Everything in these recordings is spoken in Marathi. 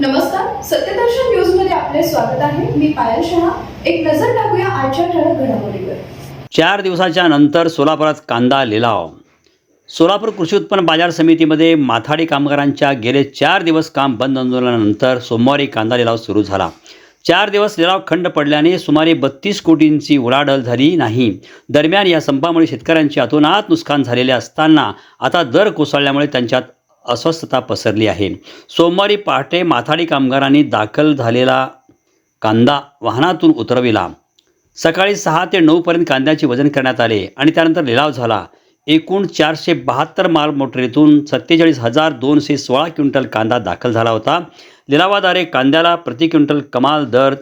नमस्कार सत्यदर्शन न्यूजमध्ये आपले स्वागत आहे. मी पायल शहा. एक नजर टाकूया आजच्या ठळक घडामोडीवर. चार दिवसाच्या नंतर सोलापुरात कांदा लिलाव. सोलापूर कृषी उत्पन्न बाजार समितीमध्ये माथाडी कामगारांच्या गेले चार दिवस काम बंद आंदोलनानंतर सोमवारी कांदा लिलाव सुरू झाला. चार दिवस लिलाव खंड पडल्याने सुमारे बत्तीस कोटींची उलाढाल झाली नाही. दरम्यान या संपामुळे शेतकऱ्यांचे अतोनात नुकसान झालेले असताना आता दर कोसळल्यामुळे त्यांच्यात अस्वस्थता पसरली आहे. सोमवारी पहाटे माथाडी कामगारांनी दाखल झालेला कांदा वाहनातून उतरविला. सकाळी सहा ते नऊपर्यंत कांद्याचे वजन करण्यात आले आणि त्यानंतर लिलाव झाला. एकूण चारशे बहात्तर माल मोटरीतून सत्तेचाळीस हजार दोनशे सोळा क्विंटल कांदा दाखल झाला होता. लिलावाद्वारे कांद्याला प्रति क्विंटल कमाल दर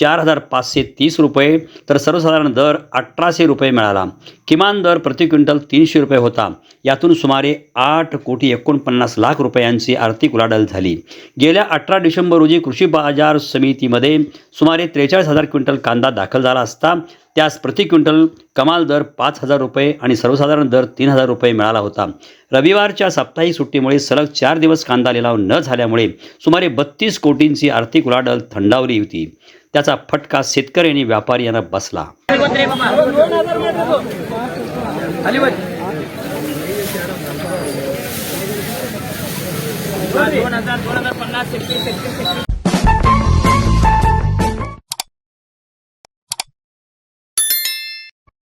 चार हजार पाचशे तीस रुपये तर सर्वसाधारण दर अठराशे रुपये मिळाला. किमान दर प्रति क्विंटल तीनशे रुपये होता. यातून सुमारे आठ कोटी एकोणपन्नास लाख रुपयांची आर्थिक उलाढाल झाली. गेल्या अठरा डिसेंबर रोजी कृषी बाजार समितीमध्ये सुमारे त्रेचाळीस हजार क्विंटल कांदा दाखल झाला असता त्यास प्रति क्विंटल कमाल दर पाच हजार रुपये आणि सर्वसाधारण दर तीन हजार रुपये मिळाला होता. रविवारच्या साप्ताहिक सुट्टीमुळे सलग चार दिवस कांदा लिलाव न झाल्यामुळे सुमारे बत्तीस कोटींची आर्थिक उलाढाल थंडावली होती. त्याचा फटका शेतकरी आणि व्यापारी यांना बसला. दोन हजार दोन हजार पन्नास